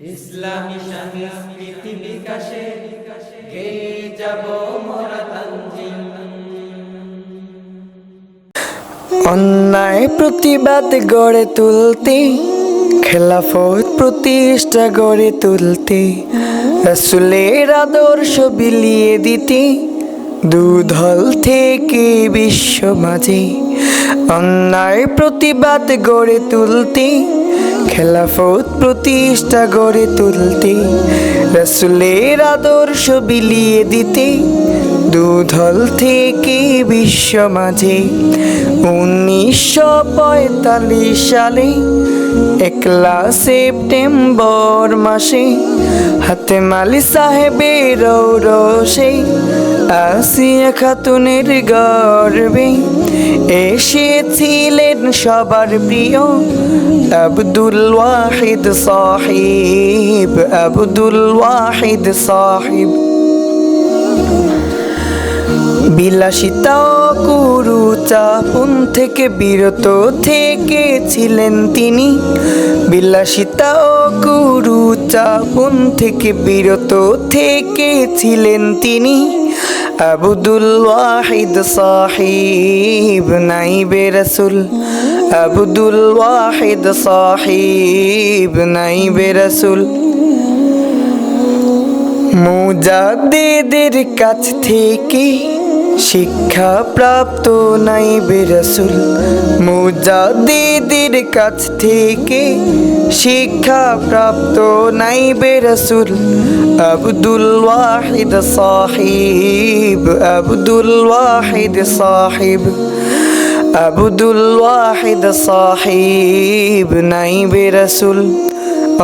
ইসলামী সংস্কৃতি বিকাশে অন্যায় প্রতিবাদ গড়ে তুলতে, খেলাফত প্রতিষ্ঠা গড়ে তুলতে, রসুলের আদর্শ বিলিয়ে দিতে, দুধল থেকে বিশ্ব মাঝে অন্যায় প্রতিবাদ গড়ে তুলতে খেলাফত প্রতিষ্ঠা গড়ে তুলতে, রসুলের আদর্শ বিলিয়ে দিতে, দুধল থেকে বিশ্ব মাঝে উনিশশো পঁয়তাল্লিশ সালে একলা সেপ্টেম্বর মাসে হাতে মালি সাহেবের রোষে আসিয়া খাতুনের গর্বে এসেছিলেন সবার প্রিয় আব্দুল ওয়াহিদ সাহিব, আব্দুল ওয়াহিদ সাহিব। বিলাসিতা কুরুচাপন থেকে বিরত থেকে ছিলেন তিনি। বিলাসিতা কুরুচাপন থেকে বিরত থেকে ছিলেন তিনি। আবুদুল ওয়াহিদ সাহিব, নাইবে রসুল। আবুদুল ওয়াহিদ সাহিব নাইবে রসুল। মুজাদ্দিদের কাছ থেকে শিক্ষা প্রাপ্ত নাই বেরসুল মুজাদ্দিদের কাছ থেকে শিক্ষা প্রাপ্ত নাই বেরসুল আব্দুল ওয়াহিদ সাহিব, আব্দুল ওয়াহিদ সাহিব। আব্দুল ওয়াহিদ সাহিব নাই বেরসুল।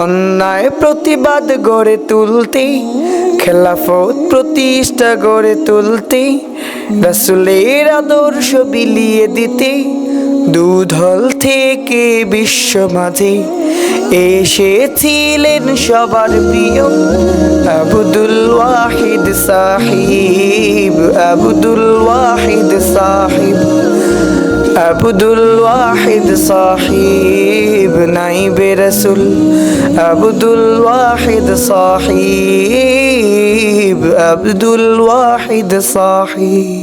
অন্যায় প্রতিবাদ গড়ে তুলতে, খেলাফত প্রতিষ্ঠা গড়ে তুলতে, রসুলের আদর্শ বিলিয়ে দিতে, দুধল থেকে বিশ্ব মাঝে এসেছিলেন সবার প্রিয় আবুদুল ওয়াহিদ সাহিব, আবুদুল ওয়াহিদ সাহিব। আবুদুল ওয়াহিদ সাহিব নাইবে রসুল আবুদুল ওয়াহিদ সাহিব আব্দুল ওয়াহিদ সাহিব